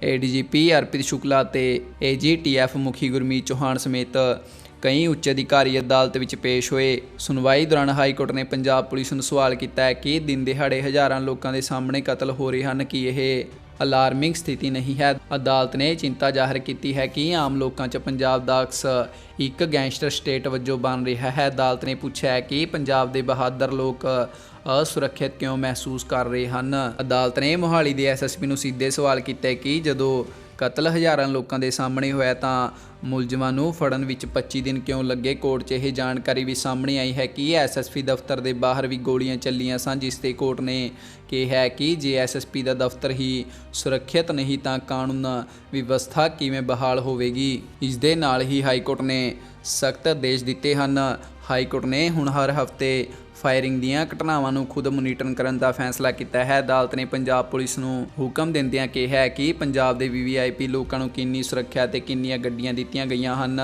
ADGP Arpit Shukla ਤੇ ਏਜੀਟੀਐਫ ਮੁਖੀ ਗੁਰਮੀਤ ਚੌਹਾਨ ਸਮੇਤ ਕਈ ਉੱਚ ਅਧਿਕਾਰੀ ਅਦਾਲਤ ਵਿੱਚ ਪੇਸ਼ ਹੋਏ। ਸੁਣਵਾਈ ਦੌਰਾਨ ਹਾਈ ਕੋਰਟ ਨੇ ਪੰਜਾਬ ਪੁਲਿਸ ਨੂੰ ਸਵਾਲ ਕੀਤਾ ਹੈ ਕਿ ਦਿਨ ਦਿਹਾੜੇ ਹਜ਼ਾਰਾਂ ਲੋਕਾਂ ਦੇ ਸਾਹਮਣੇ ਕਤਲ ਹੋ ਰਹੇ ਹਨ, ਕਿ ਇਹ ਅਲਾਰਮਿੰਗ ਸਥਿਤੀ ਨਹੀਂ ਹੈ? ਅਦਾਲਤ ਨੇ ਚਿੰਤਾ ਜ਼ਾਹਰ ਕੀਤੀ ਹੈ ਕਿ ਆਮ ਲੋਕਾਂ 'ਚ ਪੰਜਾਬ ਦਾ ਅਕਸ ਇੱਕ ਗੈਂਗਸਟਰ ਸਟੇਟ ਵਜੋਂ ਬਣ ਰਿਹਾ ਹੈ। ਅਦਾਲਤ ਨੇ ਪੁੱਛਿਆ ਹੈ ਕਿ ਪੰਜਾਬ ਦੇ ਬਹਾਦਰ ਲੋਕ ਅਸੁਰੱਖਿਅਤ ਕਿਉਂ ਮਹਿਸੂਸ ਕਰ ਰਹੇ ਹਨ? ਅਦਾਲਤ ਨੇ ਮੋਹਾਲੀ ਦੇ ਐਸਐਸਪੀ ਨੂੰ ਸਿੱਧੇ ਸਵਾਲ ਕੀਤੇ ਕਿ ਜਦੋਂ ਕਤਲ ਹਜ਼ਾਰਾਂ ਲੋਕਾਂ ਦੇ ਸਾਹਮਣੇ ਹੋਇਆ ਤਾਂ ਮੁਲਜ਼ਮਾਂ ਨੂੰ ਫੜਨ ਵਿੱਚ 25 ਦਿਨ ਕਿਉਂ ਲੱਗੇ? ਕੋਰਟ 'ਚ ਇਹ ਜਾਣਕਾਰੀ ਵੀ ਸਾਹਮਣੇ ਆਈ ਹੈ ਕਿ ਐਸਐਸਪੀ ਦਫ਼ਤਰ ਦੇ ਬਾਹਰ ਵੀ ਗੋਲੀਆਂ ਚੱਲੀਆਂ ਸਨ, ਜਿਸ ਤੇ ਕੋਰਟ ਨੇ ਕਿਹਾ ਹੈ ਕਿ ਜੇ ਐਸਐਸਪੀ ਦਾ ਦਫ਼ਤਰ ਹੀ ਸੁਰੱਖਿਅਤ ਨਹੀਂ ਤਾਂ ਕਾਨੂੰਨ ਵਿਵਸਥਾ ਕਿਵੇਂ ਬਹਾਲ ਹੋਵੇਗੀ? ਇਸ ਦੇ ਨਾਲ ਹੀ ਹਾਈ ਕੋਰਟ ਨੇ ਸਖਤ ਆਦੇਸ਼ ਦਿੱਤੇ ਹਨ। ਹਾਈ ਕੋਰਟ ਨੇ ਹੁਣ ਹਰ ਹਫ਼ਤੇ ਫਾਇਰਿੰਗ ਦੀਆਂ ਘਟਨਾਵਾਂ ਨੂੰ ਖੁਦ ਮੋਨੀਟਰ ਕਰਨ ਦਾ ਫੈਸਲਾ ਕੀਤਾ ਹੈ। ਅਦਾਲਤ ਨੇ ਪੰਜਾਬ ਪੁਲਿਸ ਨੂੰ ਹੁਕਮ ਦਿੰਦਿਆਂ ਕਿਹਾ ਕਿ ਪੰਜਾਬ ਦੇ ਵੀਵੀਆਈਪੀ ਲੋਕਾਂ ਨੂੰ ਕਿੰਨੀ ਸੁਰੱਖਿਆ ਤੇ ਕਿੰਨੀਆਂ ਗੱਡੀਆਂ ਦਿੱਤੀਆਂ ਗਈਆਂ ਹਨ।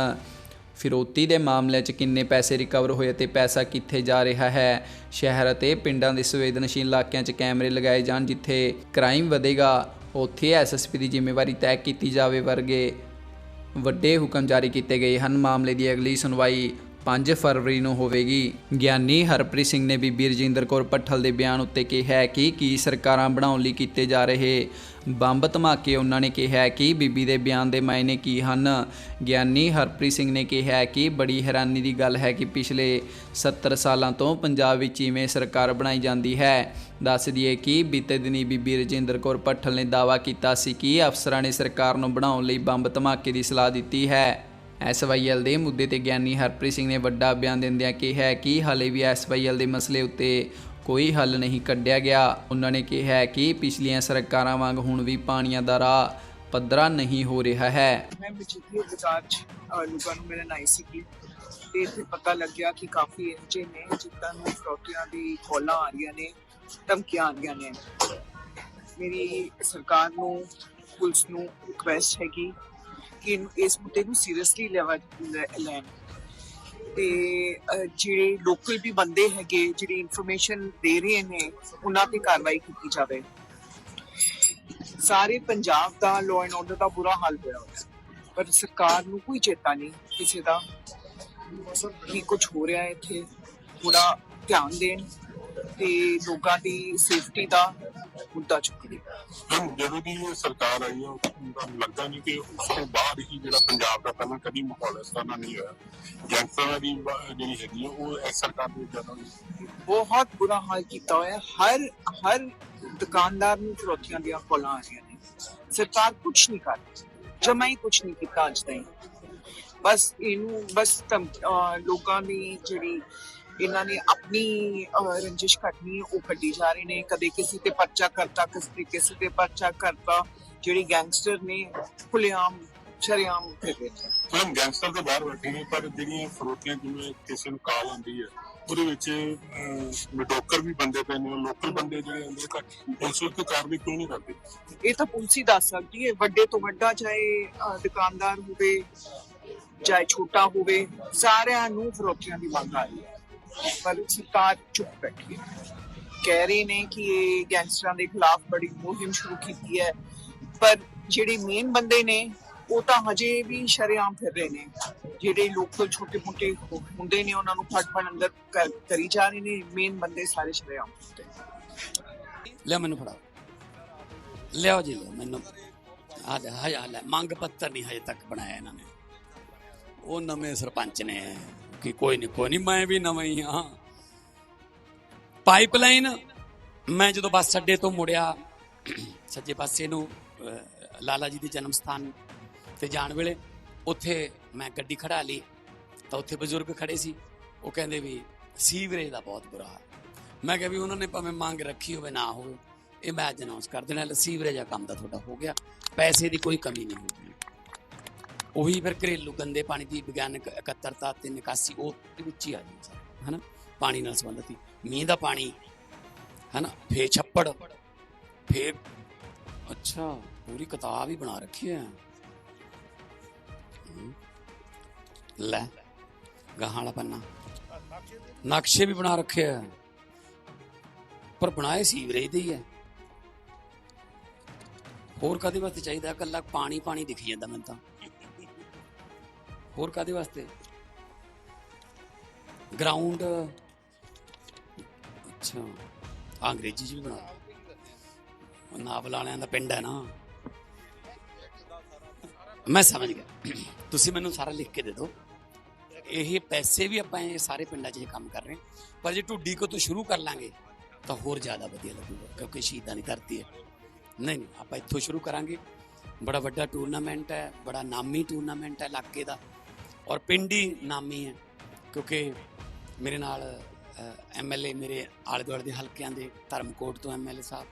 ਫਿਰੋਤੀ ਦੇ ਮਾਮਲੇ 'ਚ ਕਿੰਨੇ ਪੈਸੇ ਰਿਕਵਰ ਹੋਏ ਤੇ ਪੈਸਾ ਕਿੱਥੇ ਜਾ ਰਿਹਾ ਹੈ? ਸ਼ਹਿਰ ਅਤੇ ਪਿੰਡਾਂ ਦੇ ਸੰਵੇਦਨਸ਼ੀਲ ਇਲਾਕਿਆਂ 'ਚ ਕੈਮਰੇ ਲਗਾਏ ਜਾਣ ਜਿੱਥੇ ਕ੍ਰਾਈਮ ਵਧੇਗਾ, ਉੱਥੇ ਐਸਐਸਪੀ ਦੀ ਜ਼ਿੰਮੇਵਾਰੀ ਤੈਅ ਕੀਤੀ ਜਾਵੇ ਵਰਗੇ ਵੱਡੇ ਹੁਕਮ ਜਾਰੀ ਕੀਤੇ ਗਏ ਹਨ। ਮਾਮਲੇ ਦੀ ਅਗਲੀ ਸੁਣਵਾਈ 5 ਫਰਵਰੀ ਨੂੰ ਹੋਵੇਗੀ। ਗਿਆਨੀ ਹਰਪ੍ਰੀਤ ਸਿੰਘ ਨੇ ਬੀਬੀ ਰਜਿੰਦਰ ਕੌਰ ਪੱਠਲ ਦੇ ਬਿਆਨ ਉੱਤੇ ਕਿਹਾ ਕਿ ਕੀ ਸਰਕਾਰਾਂ ਬਣਾਉਣ ਲਈ ਕੀਤੇ ਜਾ ਰਹੇ ਬੰਬ ਧਮਾਕੇ, ਉਹਨਾਂ ਨੇ ਕਿਹਾ ਕਿ ਬੀਬੀ ਦੇ ਬਿਆਨ ਦੇ ਮਾਇਨੇ ਕੀ ਹਨ? ਗਿਆਨੀ ਹਰਪ੍ਰੀਤ ਸਿੰਘ ਨੇ ਕਿਹਾ ਕਿ ਬੜੀ ਹੈਰਾਨੀ ਦੀ ਗੱਲ ਹੈ ਕਿ ਪਿਛਲੇ 70 ਸਾਲਾਂ ਤੋਂ ਪੰਜਾਬ ਵਿੱਚ ਇਵੇਂ ਸਰਕਾਰ ਬਣਾਈ ਜਾਂਦੀ ਹੈ। ਦੱਸ ਦਈਏ ਕਿ ਬੀਤੇ ਦਿਨੀ ਬੀਬੀ ਰਜਿੰਦਰ ਕੌਰ ਪੱਠਲ ਨੇ ਦਾਅਵਾ ਕੀਤਾ ਸੀ ਕਿ ਅਫਸਰਾਂ ਨੇ ਸਰਕਾਰ ਨੂੰ ਬਣਾਉਣ ਲਈ ਬੰਬ ਧਮਾਕੇ ਦੀ ਸਲਾਹ ਦਿੱਤੀ ਹੈ। ਐਸਵਾਈਐਲ ਦੇ ਮੁੱਦੇ ਤੇ ਗਿਆਨੀ ਹਰਪ੍ਰੀਤ ਸਿੰਘ ਨੇ ਵੱਡਾ ਬਿਆਨ ਦਿੰਦਿਆਂ ਕਿਹਾ ਕਿ ਹਾਲੇ ਵੀ ਐਸਵਾਈਐਲ ਦੇ ਮਸਲੇ ਉੱਤੇ ਕੋਈ ਹੱਲ ਨਹੀਂ ਕੱਢਿਆ ਗਿਆ। ਉਹਨਾਂ ਨੇ ਕਿਹਾ ਕਿ ਪਿਛਲੀਆਂ ਸਰਕਾਰਾਂ ਵਾਂਗ ਹੁਣ ਵੀ ਪਾਣੀਆਂ ਦਾ ਰਾਹ ਪੱਧਰਾ ਨਹੀਂ ਹੋ ਰਿਹਾ ਹੈ। ਮੈਂ ਮਜੀਠੀ ਬਾਜ਼ਾਰ 'ਚ ਲੋਕਾਂ ਨੂੰ ਮਿਲਣ ਆਈ ਸੀ ਤੇ ਇੱਥੇ ਪਤਾ ਲੱਗਿਆ ਕਿ ਕਾਫੀ ਇੰਜੇ ਨੇ ਜਿੱਦਾਂ ਨੂੰ ਫਰੋਟੀਆਂ ਦੀ ਕੋਲਾਂ ਆ ਰਹੀਆਂ ਨੇ, ਧਮਕੀਆਂ ਆ ਰਹੀਆਂ ਨੇ। ਮੇਰੀ ਸਰਕਾਰ ਨੂੰ, ਪੁਲਿਸ ਨੂੰ ਰਿਕਵੈਸਟ ਹੈਗੀ ਕਿ ਇਹਨੂੰ- ਇਸ ਮੁੱਦੇ ਨੂੰ ਸੀਰੀਅਸਲੀ ਲੈਣ। ਤੇ ਜਿਹੜੇ ਲੋਕਲ ਵੀ ਬੰਦੇ ਹੈਗੇ, ਜਿਹੜੇ ਇਨਫੋਰਮੇਸ਼ਨ ਦੇ ਰਹੇ ਨੇ, ਉਹਨਾਂ ਤੇ ਕਾਰਵਾਈ ਕੀਤੀ ਜਾਵੇ। ਸਾਰੇ ਪੰਜਾਬ ਦਾ ਲਾਅ ਐਂਡ ਆਰਡਰ ਦਾ ਬੁਰਾ ਹਾਲ ਹੋਇਆ ਪਰ ਸਰਕਾਰ ਨੂੰ ਕੋਈ ਚੇਤਾ ਨਹੀਂ ਕਿਸੇ ਦਾ। ਕੀ ਕੁਝ ਹੋ ਰਿਹਾ ਹੈ ਇੱਥੇ। ਥੋੜਾ ਧਿਆਨ ਦੇਣ ਤੇ ਲੋਕਾਂ ਦੀ ਸੇਫਟੀ ਦਾ ਮੁੱਦਾ ਚੁੱਕਣ ਹੁਣ ਜਦੋਂ ਦੀ ਇਹ ਸਰਕਾਰ ਆਈ ਹੈ ਮੈਨੂੰ ਲੱਗਦਾ ਨਹੀਂ ਕਿ ਉਸ ਤੋਂ ਬਾਅਦ ਹੀ ਜਿਹੜਾ ਪੰਜਾਬ ਦਾ ਪਹਿਲਾਂ ਕਦੀ ਮਾਹੌਲ ਇਸ ਤਰ੍ਹਾਂ ਨਹੀਂ ਹੋਇਆ। ਗੈਂਗਸਟਰਾਂ ਦੀ ਜਿਹੜੀ ਹੈਗੀ ਉਹ ਇਸ ਸਰਕਾਰ ਦੇ ਜ਼ਿਆਦਾ। ਬਹੁਤ ਬੁਰਾ ਹਾਲ ਕੀਤਾ ਹੋਇਆ। ਹਰ ਹਰ ਦੁਕਾਨਦਾਰ ਨੂੰ ਫਰੋਤੀਆਂ ਦੀਆਂ ਕੋਲਾਂ ਆ ਰਹੀਆਂ ਨੇ। ਸਰਕਾਰ ਕੁਝ ਨਹੀਂ ਕਰ ਰਹੀ। ਜਮਾ ਹੀ ਕੁਝ ਨਹੀਂ ਕੀਤਾ ਅੱਜ ਤਾਈਂ। ਬਸ ਇਹਨੂੰ ਬਸ ਲੋਕਾਂ ਦੀ ਜਿਹੜੀ ਇਹਨਾਂ ਨੇ ਆਪਣੀ ਰੰਜਿਸ਼ ਕੱਢਣੀ ਉਹ ਕੱਢੀ ਜਾ ਰਹੇ ਨੇ। ਕਦੇ ਕਿਸੇ ਤੇ ਪਰਚਾ ਕਰਤਾ ਕਿਸੇ ਕਿਸੇ ਤੇ ਪਰਚਾ ਕਰਤਾ। ਜਿਹੜੀ ਗੈਂਗਸਟਰ ਨੇ ਖੁੱਲੇਆਮ ਸ਼ਰੇਆਮ ਫਿਰ ਰਹੇ ਨੇ ਗੈਂਗਸਟਰ ਦੇ ਬਾਹਰ ਬੈਠੇ ਨੇ ਪਰ ਜਿਹੜੀਆਂ ਫਰੋਤੀਆਂ ਜਿਵੇਂ ਕਿਸੇ ਨੂੰ ਕਾਲ ਆਉਂਦੀ ਹੈ ਉਹਦੇ ਵਿੱਚ ਮਡੋਕਰ ਵੀ ਬੰਦੇ ਪਏ ਨੇ ਲੋਕਲ ਬੰਦੇ ਜਿਹੜੇ ਅੰਦਰ ਘੱਟ। ਪੁਲਿਸ ਉਹ ਤੇ ਕਾਰਵਾਈ ਕਿਉਂ ਨਹੀਂ ਕਰਦੀ? ਇਹ ਤਾਂ ਪੁਲਿਸ ਹੀ ਦੱਸ ਸਕਦੀ ਹੈ ਵੱਡੇ ਤੋਂ ਵੱਡਾ ਚਾਹੇ ਦੁਕਾਨਦਾਰ ਹੋਵੇ ਚਾਹੇ ਛੋਟਾ ਹੋਵੇ ਸਾਰਿਆਂ ਨੂੰ ਫਰੋਤੀਆਂ ਦੀ ਮੰਗ ਆ ਰਹੀ ਹੈ। ਪਰ ਸਰਕਾਰ ਚੁੱਪ ਬੈਠੀ ਹੈ। ਕਹਿ ਰਹੇ ਨੇ ਕਿ ਇਹ ਗੈਂਗਸਟਰਾਂ ਦੇ ਖਿਲਾਫ ਬੜੀ ਮੁਹਿੰਮ ਸ਼ੁਰੂ ਕੀਤੀ ਹੈ। ਪਰ ਜਿਹੜੇ ਮੇਨ ਬੰਦੇ ਨੇ, ਉਹ ਤਾਂ ਹਜੇ ਵੀ ਸ਼ਰੇਆਮ ਫਿਰ ਰਹੇ ਨੇ। ਜਿਹੜੇ ਲੋਕਲ ਛੋਟੇ ਮੋਟੇ ਹੁੰਦੇ ਨੇ, ਉਹਨਾਂ ਨੂੰ ਫੜ ਅੰਦਰ ਕਰੀ ਜਾ ਰਹੇ ਨੇ। ਮੇਨ ਬੰਦੇ ਸਾਰੇ ਸ਼ਰੇਆਮ ਫਿਰਦੇ ਨੇ। ਲਿਆ ਮੈਨੂੰ ਫੜਾ ਲਿਆਓ ਜੀ ਮੈਨੂੰ। ਆ ਲੈ ਹਜਾ ਲੈ। ਮੰਗ ਪੱਤਰ ਨਹੀਂ ਹਜੇ ਤੱਕ ਬਣਾਇਆ ਇਹਨਾਂ ਨੇ। ਉਹ ਨਵੇਂ ਸਰਪੰਚ ਨੇ। ਕਿ ਕੋਈ ਨਹੀਂ ਕੋਈ ਨਹੀਂ ਮੈਂ ਵੀ ਨਵਾਂ ਹੀ ਹਾਂ। ਪਾਈਪਲਾਈਨ, ਮੈਂ ਜਦੋਂ ਬੱਸ ਅੱਡੇ ਤੋਂ ਮੁੜਿਆ, ਸੱਜੇ ਪਾਸੇ ਨੂੰ ਲਾਲਾ ਜੀ ਦੇ ਜਨਮ ਸਥਾਨ ਤੇ ਜਾਣ ਵੇਲੇ, ਉੱਥੇ ਮੈਂ ਗੱਡੀ ਖੜਾ ਲਈ, ਤਾਂ ਉੱਥੇ ਬਜ਼ੁਰਗ ਖੜੇ ਸੀ। ਉਹ ਕਹਿੰਦੇ ਵੀ, ਸੀਵਰੇਜ ਦਾ ਬਹੁਤ ਬੁਰਾ ਹਾਲ। ਮੈਂ ਕਿਹਾ ਵੀ ਉਹਨਾਂ ਨੇ ਭਾਵੇਂ ਮੰਗ ਰੱਖੀ ਹੋਵੇ, ਨਾ ਹੋਵੇ, ਇਹ ਮੈਂ ਅੱਜ ਅਨਾਉਂਸ ਕਰ ਦੇਣਾ, ਸੀਵਰੇਜ ਦਾ ਕੰਮ ਦਾ ਤੁਹਾਡਾ ਹੋ ਗਿਆ, ਪੈਸੇ ਦੀ ਕੋਈ ਕਮੀ ਨਹੀਂ ਹੋਊਗੀ ਉਹੀ ਫਿਰ ਘਰੇਲੂ ਗੰਦੇ ਪਾਣੀ ਦੀ ਵਿਗਿਆਨਕ ਇਕੱਤਰਤਾ ਤੇ ਨਿਕਾਸੀ ਉਹ ਦੇ ਵਿੱਚ ਹੀ ਆ ਜਾਂਦੀ ਹੈ ਹਨਾ? ਪਾਣੀ ਨਾਲ ਸੰਬੰਧਿਤ ਹੀ। ਮੀਂਹ ਦਾ ਪਾਣੀ, ਹਨਾ? ਫੇ ਛੱਪੜ ਫੇ ਅੱਛਾ, ਪੂਰੀ ਕਿਤਾਬ ਹੀ ਬਣਾ ਰੱਖੀ ਹੈ। ਲੈ, ਗਾਹਾਂ ਵਾਲਾ ਪੰਨਾ। ਨਕਸ਼ੇ ਵੀ ਬਣਾ ਰੱਖੇ ਆ। ਪਰ ਬਣਾਏ ਸੀਵਰੇਜ ਦੇ ਹੀ ਹੈ ਹੋਰ ਕਦੇ ਵਾਸਤੇ ਚਾਹੀਦਾ? ਇਕੱਲਾ ਪਾਣੀ ਪਾਣੀ ਦਿਖ ਜਾਂਦਾ ਮੈਨੂੰ ਤਾਂ। ਹੋਰ ਕਾਦੇ ਵਾਸਤੇ? ਗਰਾਊਂਡ ਅੱਛਾ। ਅੰਗਰੇਜ਼ੀ ਚ ਵੀ ਬਣਾ ਉਹ ਨਾਵਲ ਵਾਲਿਆਂ ਦਾ ਪਿੰਡ ਹੈ ਨਾ। ਮੈਂ ਸਮਝ ਗਿਆ। ਤੁਸੀਂ ਮੈਨੂੰ ਸਾਰਾ ਲਿਖ ਕੇ ਦੇ ਦਿਓ। ਇਹ ਪੈਸੇ ਵੀ ਆਪਾਂ ਇਹ ਸਾਰੇ ਪਿੰਡਾਂ 'ਚ ਇਹ ਕੰਮ ਕਰ ਰਹੇ ਪਰ ਜੇ ਢੁੱਡੀ ਕੋ ਤੋਂ ਸ਼ੁਰੂ ਕਰ ਲਾਂਗੇ, ਤਾਂ ਹੋਰ ਜ਼ਿਆਦਾ ਵਧੀਆ ਲੱਗੂਗਾ, ਕਿਉਂਕਿ ਸ਼ਹੀਦਾਂ ਦੀ ਧਰਤੀ ਹੈ। ਨਹੀਂ ਨਹੀਂ, ਆਪਾਂ ਇੱਥੋਂ ਸ਼ੁਰੂ ਕਰਾਂਗੇ। ਬੜਾ ਵੱਡਾ ਟੂਰਨਾਮੈਂਟ ਹੈ, ਬੜਾ ਨਾਮੀ ਟੂਰਨਾਮੈਂਟ ਹੈ ਇਲਾਕੇ ਦਾ। ਔਰ ਪਿੰਡ ਹੀ ਨਾਮੀ ਹੈ, ਕਿਉਂਕਿ ਮੇਰੇ ਨਾਲ ਐਮਐਲਏ ਮੇਰੇ ਆਲੇ ਦੁਆਲੇ ਦੇ ਹਲਕਿਆਂ ਦੇ ਧਰਮਕੋਟ ਤੋਂ ਐਮਐਲਏ ਸਾਹਿਬ,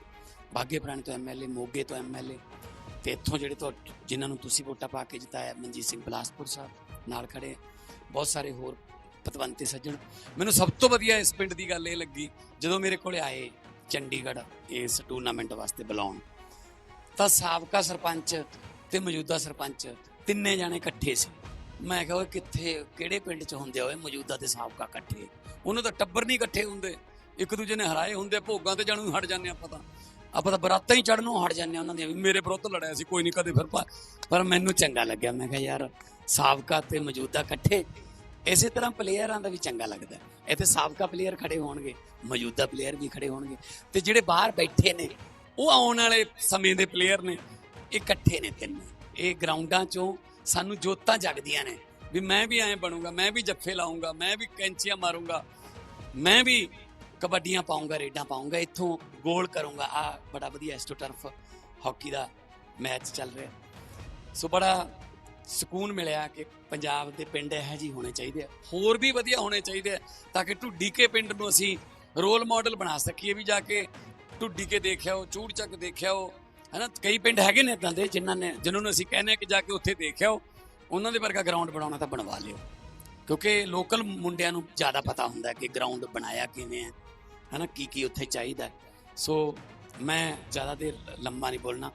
ਬਾਗੇ ਪੁਰਾਣੇ ਤੋਂ ਐਮਐਲਏ ਮੋਗੇ ਤੋਂ ਐਮਐਲਏ ਤੇ ਇੱਥੋਂ ਜਿਹੜੇ ਤੋਂ ਜਿਨ੍ਹਾਂ ਨੂੰ ਤੁਸੀਂ ਵੋਟਾਂ ਪਾ ਕੇ ਜਿਤਾਇਆ, ਮਨਜੀਤ ਸਿੰਘ ਬਲਾਸਪੁਰ ਸਾਹਿਬ ਨਾਲ ਖੜੇ ਬਹੁਤ ਸਾਰੇ ਹੋਰ ਪਤਵੰਤੇ ਸੱਜਣ। ਮੈਨੂੰ ਸਭ ਤੋਂ ਵਧੀਆ ਇਸ ਪਿੰਡ ਦੀ ਗੱਲ ਇਹ ਲੱਗੀ, ਜਦੋਂ ਮੇਰੇ ਕੋਲੇ ਆਏ ਚੰਡੀਗੜ੍ਹ ਇਸ ਟੂਰਨਾਮੈਂਟ ਵਾਸਤੇ ਬੁਲਾਉਣ, ਤਾਂ ਸਾਬਕਾ ਸਰਪੰਚ ਤੇ ਮੌਜੂਦਾ ਸਰਪੰਚ ਤਿੰਨੇ ਜਾਣੇ ਇਕੱਠੇ ਸੀ। ਮੈਂ ਕਿਹਾ ਓਏ ਕਿੱਥੇ, ਕਿਹੜੇ ਪਿੰਡ 'ਚ ਹੁੰਦੇ ਓਏ ਮੌਜੂਦਾ ਤੇ ਸਾਬਕਾ ਇਕੱਠੇ? ਉਹਨਾਂ ਦਾ ਟੱਬਰ ਨਹੀਂ ਇਕੱਠੇ ਹੁੰਦੇ। ਇੱਕ ਦੂਜੇ ਨੇ ਹਰਾਏ ਹੁੰਦੇ, ਭੋਗਾਂ ਤੇ ਜਾਣੂ ਹਟ ਜਾਂਦੇ ਆਪਾਂ ਤਾਂ। ਆਪਾਂ ਤਾਂ ਬਰਾਤਾਂ ਹੀ ਚੜਨੋਂ ਹਟ ਜਾਂਦੇ ਹਾਂ ਉਹਨਾਂ ਦੀਆਂ ਵੀ ਮੇਰੇ ਵਿਰੁੱਧ ਲੜਿਆ ਸੀ, ਕੋਈ ਨਹੀਂ ਕਦੇ ਫਿਰ ਪਰ ਮੈਨੂੰ ਚੰਗਾ ਲੱਗਿਆ। ਮੈਂ ਕਿਹਾ ਯਾਰ, ਸਾਬਕਾ ਤੇ ਮੌਜੂਦਾ ਇਕੱਠੇ, ਇਸੇ ਤਰ੍ਹਾਂ ਪਲੇਅਰਾਂ ਦਾ ਵੀ ਚੰਗਾ ਲੱਗਦਾ। ਇੱਥੇ ਸਾਬਕਾ ਪਲੇਅਰ ਖੜੇ ਹੋਣਗੇ, ਮੌਜੂਦਾ ਪਲੇਅਰ ਵੀ ਖੜੇ ਹੋਣਗੇ। ਤੇ ਜਿਹੜੇ ਬਾਹਰ ਬੈਠੇ ਨੇ, ਉਹ ਆਉਣ ਵਾਲੇ ਸਮੇਂ ਦੇ ਪਲੇਅਰ ਨੇ, ਇਹ ਇਕੱਠੇ ਨੇ ਤਿੰਨ। ਇਹ ਗਰਾਊਂਡਾਂ 'ਚੋਂ ਸਾਨੂੰ ਜੋਤਾਂ ਜਗਦੀਆਂ ਨੇ ਵੀ ਮੈਂ ਵੀ ਐਂ ਬਣੂੰਗਾ, ਮੈਂ ਵੀ ਜੱਫੇ ਲਾਉਂਗਾ ਮੈਂ ਵੀ ਕੈਂਚੀਆਂ ਮਾਰੂੰਗਾ, ਮੈਂ ਵੀ ਕਬੱਡੀਆਂ ਪਾਉਂਗਾ ਰੇਡਾਂ ਪਾਉਂਗਾ ਇੱਥੋਂ ਗੋਲ ਕਰੂੰਗਾ। ਆ ਬੜਾ ਵਧੀਆ ਐਸਟੋ ਟਰਫ ਹਾਕੀ ਦਾ ਮੈਚ ਚੱਲ ਰਿਹਾ। ਸੋ ਬੜਾ ਸਕੂਨ ਮਿਲਿਆ ਕਿ ਪੰਜਾਬ ਦੇ ਪਿੰਡ ਇਹੋ ਜਿਹੇ ਹੋਣੇ ਚਾਹੀਦੇ ਆ। ਹੋਰ ਵੀ ਵਧੀਆ ਹੋਣੇ ਚਾਹੀਦੇ ਆ ਤਾਂ ਕਿ ਢੁੱਡੀ ਕੇ ਪਿੰਡ ਨੂੰ ਅਸੀਂ ਰੋਲ ਮਾਡਲ ਬਣਾ ਸਕੀਏ ਵੀ ਜਾ ਕੇ ਢੁੱਡੀ ਕੇ ਦੇਖਿਆ ਹੋ, ਚੂੜ ਚੱਕ ਦੇਖਿਆ ਹੋ ਹਨਾ, ਕਈ ਪਿੰਡ ਹੈਗੇ ਨੇ ਇਦਾਂ ਦੇ ਜਿਨ੍ਹਾਂ ਨੇ ਜਿਨ੍ਹਾਂ ਨੂੰ ਅਸੀਂ ਕਹਿੰਦੇ ਆ ਕਿ ਜਾ ਕੇ ਉੱਥੇ ਦੇਖਿਓ, ਉਹਨਾਂ ਦੇ ਵਰਗਾ ਗਰਾਊਂਡ ਬਣਾਉਣਾ ਤਾਂ ਬਣਵਾ ਲਿਓ। ਕਿਉਂਕਿ ਲੋਕਲ ਮੁੰਡਿਆਂ ਨੂੰ ਜ਼ਿਆਦਾ ਪਤਾ ਹੁੰਦਾ ਕਿ ਗਰਾਊਂਡ ਬਣਾਇਆ ਕਿਵੇਂ ਹੈ, ਹਨਾ, ਕੀ ਕੀ ਉੱਥੇ ਚਾਹੀਦਾ ਸੋ ਮੈਂ ਜ਼ਿਆਦਾ ਦੇਰ ਲੰਮਾ ਨਹੀਂ ਬੋਲਣਾ,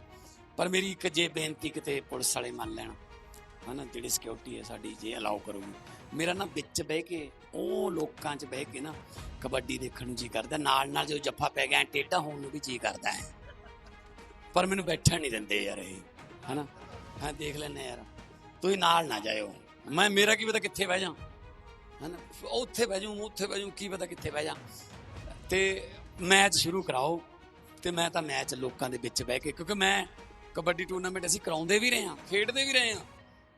ਪਰ ਮੇਰੀ ਇੱਕ ਜੇ ਬੇਨਤੀ ਕਿਤੇ ਪੁਲਿਸ ਵਾਲੇ ਮੰਨ ਲੈਣ, ਹਨਾ, ਜਿਹੜੀ ਸਿਕਿਉਰਿਟੀ ਹੈ ਸਾਡੀ, ਜੇ ਅਲਾਉ ਕਰੂਗੀ। ਮੇਰਾ ਨਾ ਵਿੱਚ ਬਹਿ ਕੇ, ਉਹ ਲੋਕਾਂ 'ਚ ਬਹਿ ਕੇ ਨਾ ਕਬੱਡੀ ਦੇਖਣ ਨੂੰ ਜੀ ਕਰਦਾ, ਨਾਲ ਨਾਲ ਜੋ ਜੱਫਾ ਪੈ ਗਿਆ, ਐਂ ਟੇਢਾ ਹੋਣ ਨੂੰ ਵੀ ਜੀ ਕਰਦਾ ਹੈ। ਪਰ ਮੈਨੂੰ ਬੈਠਣ ਨਹੀਂ ਦਿੰਦੇ ਯਾਰ ਇਹ, ਹਨਾ? ਹਾਂ, ਦੇਖ ਲੈਨੇ ਯਾਰ। ਤੁਸੀਂ ਨਾਲ ਨਾ ਜਾਇਓ। ਮੈਂ, ਮੇਰਾ ਕੀ ਪਤਾ ਕਿੱਥੇ ਬਹਿ ਜਾ ਹਨਾ? ਉੱਥੇ ਬਹਿ ਜਾਊਂ ਉੱਥੇ ਬਹਿ ਜਾਊਂ, ਕੀ ਪਤਾ ਕਿੱਥੇ ਬਹਿ ਜਾ ਤੇ ਮੈਚ ਸ਼ੁਰੂ ਕਰਾਓ, ਤੇ ਮੈਂ ਤਾਂ ਮੈਚ ਲੋਕਾਂ ਦੇ ਵਿੱਚ ਬਹਿ ਕੇ, ਕਿਉਂਕਿ ਮੈਂ ਕਬੱਡੀ ਟੂਰਨਾਮੈਂਟ ਅਸੀਂ ਕਰਾਉਂਦੇ ਵੀ ਰਹੇ ਹਾਂ, ਖੇਡਦੇ ਵੀ ਰਹੇ ਹਾਂ,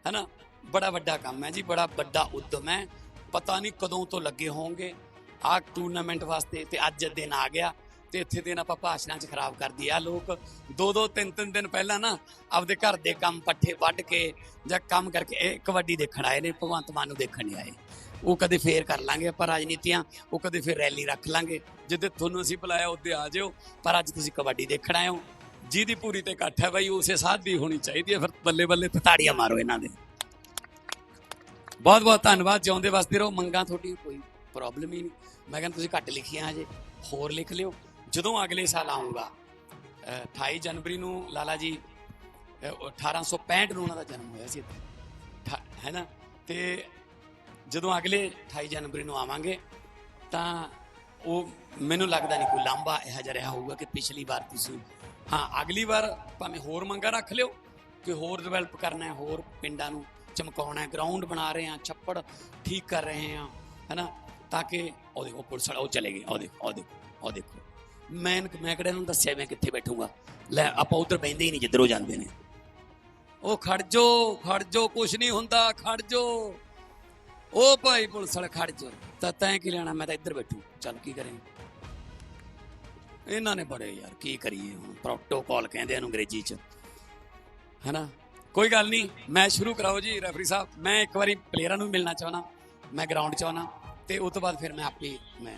ਹਨਾ? ਬੜਾ ਵੱਡਾ ਕੰਮ ਹੈ ਜੀ, ਬੜਾ ਵੱਡਾ ਉਦਮ ਹੈ। ਪਤਾ ਨਹੀਂ ਕਦੋਂ ਤੋਂ ਲੱਗੇ ਹੋਣਗੇ। ਆਹ ਟੂਰਨਾਮੈਂਟ ਵਾਸਤੇ ਤੇ ਅੱਜ ਦਿਨ ਆ ਗਿਆ। ਤੇ ਇੱਥੇ ਦਿਨ ਆਪਾਂ ਭਾਸ਼ਣਾਂ 'ਚ ਖਰਾਬ ਕਰਦੀ ਆ ਲੋਕ ਦੋ ਦੋ ਤਿੰਨ ਤਿੰਨ ਦਿਨ ਪਹਿਲਾਂ ਨਾ ਆਪਦੇ ਘਰ ਦੇ ਕੰਮ ਪੱਠੇ ਵੱਢ ਕੇ ਜਾਂ ਕੰਮ ਕਰਕੇ ਇਹ ਕਬੱਡੀ ਦੇਖਣ ਆਏ ਨੇ, ਭਗਵੰਤ ਮਾਨ ਨੂੰ ਦੇਖਣ ਨਹੀਂ ਆਏ। ਉਹ ਕਦੇ ਫੇਰ ਕਰ ਲਾਂਗੇ ਆਪਾਂ ਰਾਜਨੀਤੀਆਂ, ਉਹ ਕਦੇ ਫੇਰ ਰੈਲੀ ਰੱਖ ਲਾਂਗੇ। ਜਿੱਦੇ ਤੁਹਾਨੂੰ ਅਸੀਂ ਬੁਲਾਇਆ ਉੱਤੇ ਆ ਜਿਓ। ਪਰ ਅੱਜ ਤੁਸੀਂ ਕਬੱਡੀ ਦੇਖਣ ਆਏ ਹੋ। ਜਿਹਦੀ ਪੂਰੀ ਤੇ ਇਕੱਠ ਹੈ ਬਾਈ, ਉਸੇ ਸਾਥ ਦੀ ਹੋਣੀ ਚਾਹੀਦੀ ਹੈ। ਫਿਰ ਬੱਲੇ ਬੱਲੇ ਤੇ ਤਾੜੀਆਂ ਮਾਰੋ ਇਹਨਾਂ ਦੇ। ਬਹੁਤ ਬਹੁਤ ਧੰਨਵਾਦ, ਜਿਉਂਦੇ ਵਸਦੇ ਰਹੋ। ਮੰਗਾਂ ਤੁਹਾਡੀਆਂ, ਕੋਈ ਪ੍ਰੋਬਲਮ ਹੀ ਨਹੀਂ। ਮੈਂ ਕਹਿੰਦਾ ਤੁਸੀਂ ਘੱਟ ਲਿਖੀਆਂ ਹਜੇ। ਹੋਰ ਲਿਖ ਲਿਓ। ਜਦੋਂ ਅਗਲੇ ਸਾਲ ਆਉਂਗਾ 28 ਜਨਵਰੀ ਨੂੰ ਲਾਲਾ ਜੀ ਅਹ, 1865 ਨੂੰ ਉਹਨਾਂ ਦਾ ਜਨਮ ਹੋਇਆ ਸੀ ਇੱਥੇ। ਠਾ- ਹੈ ਨਾ? ਤੇ ਜਦੋਂ ਅਗਲੇ 28 ਜਨਵਰੀ ਨੂੰ ਆਵਾਂਗੇ ਤਾਂ ਉਹ ਮੈਨੂੰ ਲੱਗਦਾ ਨਹੀਂ ਕੋਈ ਲਾਂਬਾ ਇਹੋ ਜਿਹਾ ਰਿਹਾ ਹੋਊਗਾ ਕਿ ਪਿਛਲੀ ਵਾਰ ਤੁਸੀਂ ਹਾਂ ਅਗਲੀ ਵਾਰ ਭਾਵੇਂ ਹੋਰ ਮੰਗਾ ਰੱਖ ਲਿਓ ਕਿ ਹੋਰ ਡਿਵੈਲਪ ਕਰਨਾ ਹੈ ਹੋਰ ਪਿੰਡਾਂ ਨੂੰ ਚਮਕਾਉਣਾ ਹੈ ਗਰਾਊਂਡ ਬਣਾ ਰਹੇ ਹਾਂ ਛੱਪੜ ਠੀਕ ਕਰ ਰਹੇ ਹਾਂ ਹੈਨਾ ਤਾਂ ਕਿ ਉਹ ਦੇਖੋ ਪੁਲਿਸ ਵਾਲਾ ਉਹ ਚਲੇ ਗਏ ਉਹ ਦੇਖੋ ਉਹ ਦੇਖੋ ਉਹ ਦੇਖੋ। ਮੈਂ ਮੈਂ ਕਿਹੜਾ ਨੂੰ ਦੱਸਿਆ, ਮੈਂ ਕਿੱਥੇ ਬੈਠੂੰਗਾ? ਲੈ, ਆਪਾਂ ਉਧਰ ਬੈੰਦੇ ਹੀ ਨਹੀਂ, ਜਿੱਧਰੋਂ ਜਾਂਦੇ ਨੇ। ਉਹ ਖੜ ਜੋ ਖੜ ਜੋ, ਕੁਛ ਨਹੀਂ ਹੁੰਦਾ, ਖੜ ਜੋ। ਉਹ ਭਾਈ ਪੁਲਿਸ ਵਾਲਾ, ਖੜ ਜੋ। ਤਾਂ ਤੈਂ ਕੀ ਲੈਣਾ, ਮੈਂ ਤਾਂ ਇੱਧਰ ਬੈਠੂ। ਚੱਲ ਕੀ ਕਰੇ? ਇਹਨਾਂ ਨੇ ਬੜੇ ਯਾਰ, ਕੀ ਕਰੀਏ ਹੁਣ? ਪ੍ਰੋਟੋਕਾਲ ਕਹਿੰਦੇ ਇਹਨੂੰ ਅੰਗਰੇਜ਼ੀ ਚ। ਹੈਨਾ? ਕੋਈ ਗੱਲ ਨਹੀਂ, ਮੈਂ ਸ਼ੁਰੂ ਕਰਾਓ ਜੀ ਰੈਫਰੀ ਸਾਹਿਬ। ਮੈਂ ਇੱਕ ਵਾਰੀ ਪਲੇਅਰਾਂ ਨੂੰ ਮਿਲਣਾ ਚਾਹਣਾ ਮੈਂ ਗਰਾਊਂਡ ਚ ਆਉਣਾ, ਤੇ ਉਸ ਤੋਂ ਬਾਅਦ ਫਿਰ ਮੈਂ ਆਪੇ ਮੈਂ